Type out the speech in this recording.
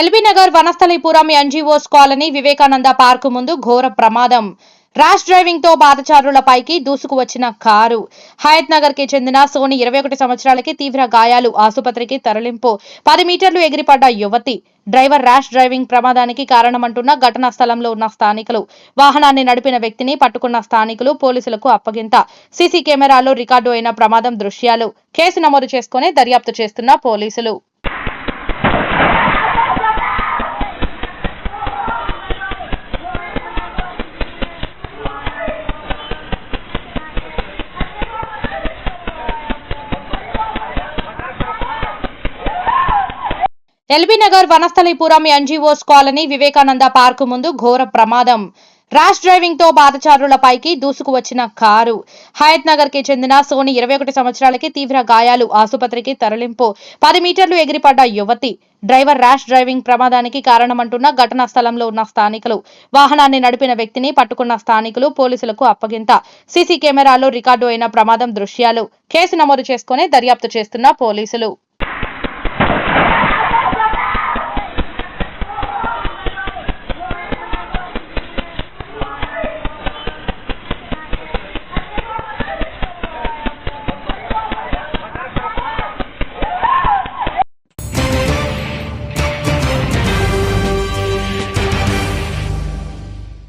L B Nagar Vanasthalipuram NGOs colony Vivekananda park ముందు ఘోర ప్రమాదం. ర్యాష్ డ్రైవింగ్తో బాధచారులపైకి దూసుకు వచ్చిన కారు. హయత్ నగర్కి చెందిన సోని ఇరవై ఒకటి సంవత్సరాలకి తీవ్ర గాయాలు ఆసుపత్రికి తరలింపు. పది మీటర్లు ఎగిరిపడ్డ యువతి డ్రైవర్ ర్యాష్ డ్రైవింగ్ ప్రమాదానికి కారణమంటున్న ఘటనా స్థలంలో ఉన్న స్థానికులు. వాహనాన్ని నడిపిన వ్యక్తిని పట్టుకున్న స్థానికులు పోలీసులకు అప్పగింత. సీసీ కెమెరాలో రికార్డు అయిన ప్రమాదం దృశ్యాలు. కేసు నమోదు చేసుకుని దర్యాప్తు చేస్తున్న పోలీసులు. L B Nagar Vanasthalipuram NGOs colony Vivekananda park ముందు ఘోర ప్రమాదం. ర్యాష్ డ్రైవింగ్తో బాధచారులపైకి దూసుకు వచ్చిన కారు. హయత్ నగర్కి చెందిన సోని ఇరవై ఒకటి సంవత్సరాలకి తీవ్ర గాయాలు ఆసుపత్రికి తరలింపు. పది మీటర్లు ఎగిరిపడ్డ యువతి డ్రైవర్ ర్యాష్ డ్రైవింగ్ ప్రమాదానికి కారణమంటున్న ఘటనా స్థలంలో ఉన్న స్థానికులు. వాహనాన్ని నడిపిన వ్యక్తిని పట్టుకున్న స్థానికులు పోలీసులకు అప్పగింత. సీసీ కెమెరాలో రికార్డు అయిన ప్రమాదం దృశ్యాలు. కేసు నమోదు చేసుకుని దర్యాప్తు చేస్తున్న పోలీసులు.